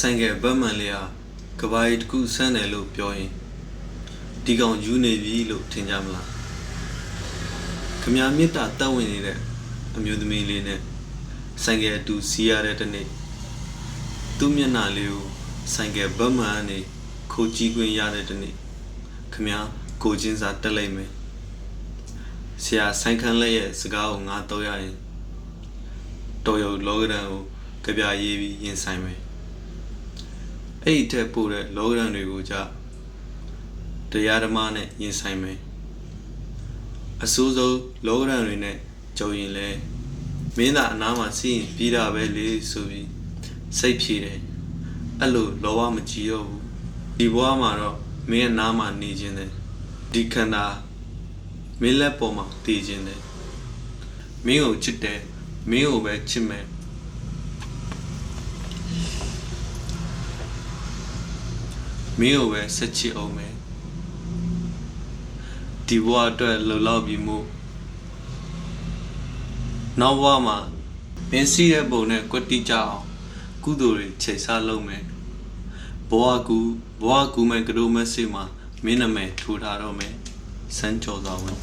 ဆိုင်ကယ်ဘတ်မှန်လေးဟာကဘာကြီးတစ်ခုဆန်းတယ်လို့ပြောရင်ဒီကောင်ယူနေပြီလို့ထင်ကြမလားခမ ्या မေတ္တာတက်ဝင်နေတဲ့အမျိုးသမီးလေးနဲ့ဆိုင်ကယ်အတူစီးရတဲ့တစ်နေ့သူ့မျက်နှာလေးကိုဆိုင်ကယ်ဘတ်မှန်ကနေခိုးကြည့်ခွင့်ရတဲ့တစ်နေ့ခမ ्या ကိုချင်းစာတက်လိုက်မယ်ဆရာဆိုင်ခန်းလက်ရဲ့စကားကိုငါတော့ရရင်တော်ရုံလောကဒန်ကိုကြပြရေးပြီးရင်ဆိုင်မယ် အဲ့ဒီထက်ပိုတဲ့လောကရန်တွေကိုကြတရားဓမ္မနဲ့ရင်ဆိုင်မယ်အဆိုးဆုံးလောကရန်တွေနဲ့ကြုံရင်လဲမင်းသာအနားမှာစီးရင်ပြီးတာပဲလေဆိုပြီးစိတ်ဖြေတယ်အဲ့လိုလောဘမကြည့်တော့ဘူးဒီဘဝမှာတော့မင်းရဲ့နားမှာနေခြင်းတယ်ဒီခန္ဓာမင်းလက်ပေါ်မှာတည်ခြင်းတယ်မင်းကိုချစ်တယ်မင်းကိုပဲချစ်မယ် မင်းကိုပဲဆက်ချစ်အောင်မယ်ဒီဘဝအတွက်လုံလောက်ပြီးမှုနောက်ဘဝမှာမင်းစီးတဲ့ပုံနဲ့ကွက်တိကြအောင်ကုသိုလ်တွေချိန်ဆလုပ်မယ်ဘဝကူဘဝကူမဲ့ကဒိုမက်ဆေ့မှာမင်းနာမည်ထိုးထားတော့မယ်စမ်းကြော်စွာဝင်